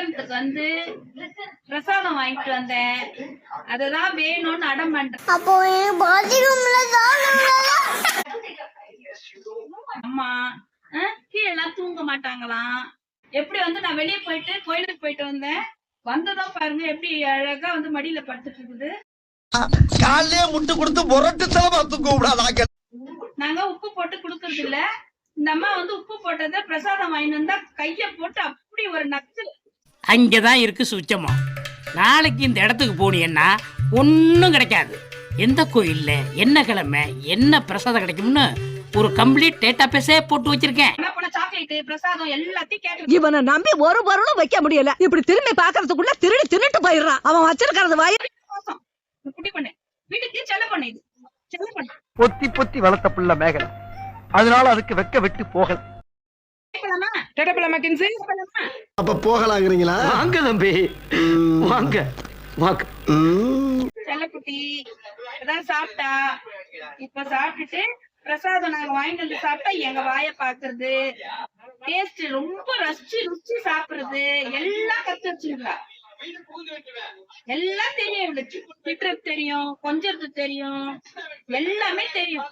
சங்கரத்துக்கு வந்து பிரசாதம் வாங்கிட்டு வந்தேன். அதுதான் வேணும்னு அடம் பண்றேன். அப்போ அம்மா அஹ், கீழே எல்லாம் தூங்க மாட்டாங்களாம். எப்படி வந்து நான் வெளியே போயிட்டு கோயிலுக்கு போயிட்டு வந்தேன். வந்ததும் பாருங்க எப்படி அழகா வந்து மடியில படுத்துட்டு இருக்குது. காலையே முட்டு கொடுத்து முரட்டு தலமா தூக்க விடாதாங்க நாங்க உப்பு போட்டு குடுக்கறது இல்ல. இந்த அம்மா வந்து உப்பு போட்டதை பிரசாதம் வாங்கிட்டு வந்தா கைய போட்டு அப்படி ஒரு நச்சு அங்கதான் இருக்கு சுச்சமா. நாளைக்கு இந்த இடத்துக்கு போனீங்கன்னா ஒன்றும் கிடைக்காது. எந்த கோயில்ல என்ன கிழமை என்ன பிரசாதம் கிடைக்கும்னு ஒரு கம்ப்ளீட் டேட்டா பேஸே போட்டு வச்சிருக்கேன். என்ன பண்ண சாக்லேட் பிரசாதம் எல்லாத்தையும் கேட்டு இவனை நம்பி ஒரு பொருளும் வைக்க முடியல. இப்படி திரும்பி பாக்குறதுக்குள்ள திருடி தின்னுட்டு போயிடுறான். அவன் வச்சிருக்கிறது பண்ணு. பொத்தி பொத்தி வளர்த்த புள்ள மேகலை. அதனால அதுக்கு வெக்க விட்டு போகல. அப்ப போகலாங்கிறீங்களா? வாங்க தம்பி. வாங்க. வாங்க. செல்லக்குட்டி அதான் சாப்பிட்டா. இப்ப சாப்பிட்டுட்டு பிரசாதம் நாங்க வாங்கிட்டு வந்து சாப்பிட்டா எங்க வாய பாக்குறது டேஸ்ட் ரொம்ப ரசிச்சு ருசி சாப்பிடுறது. எல்லாம் கத்து வச்சிருக்கா. எல்லாம் தெரியும் இவளுக்கு. திட்டுறது தெரியும் கொஞ்சறது தெரியும். எல்லாமே தெரியும்.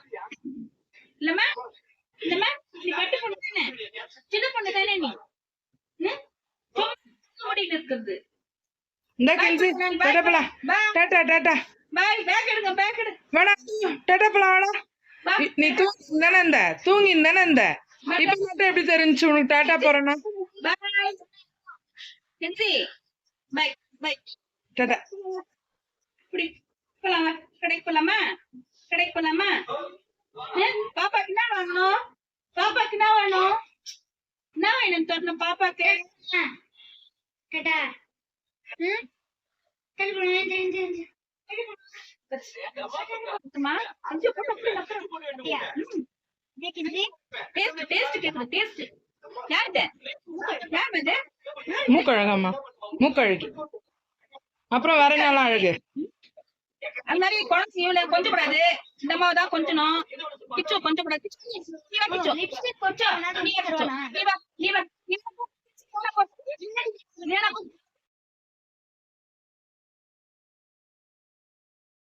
இல்லம்மா இல்லம்மா நீ கட்டு பொண்ணு தானே சின்ன பொண்ணு தானே நீ ம்? சும்மா ஓடிட்டு இருக்கிறது இந்த டேட்டா பழம் டாட்டா டாட்டா பாய் பேக் எடுங்க பேக் எடு. வேணாம் டேட்டா பழம் வேணாம் நீ- தூங்கி தானே இந்த தூங்கி தானே இந்த இப்ப மட்டும் எப்படி தெரிஞ்சு உனக்கு டாட்டா போறேன்னா? பாய் கென்சி பை பை டாட்டா இப்படி. போலாமா? கடைக்கு போலாமா? கடைக்கு போலாமா? பாப்பாக்கு என்ன வாங்கணும் பாப்பாக்கு என்ன வேணும்? என்ன வேணும்? தரணும் பாப்பாக்கு. கேட்டா? ம்? கல் பண்ணுவேன் தெரிஞ்சு தெரிஞ்சு மூக்கழகம்மா. மூக்கழகி. அப்புறம் வேற என்னலாம் அழகு? அது மாதிரி குழந்தை இவ்வளவு கொஞ்சம் கூடாது இந்த மாதிரி தான் கொஞ்சணும். கிச்சு கொஞ்சம் கூடாது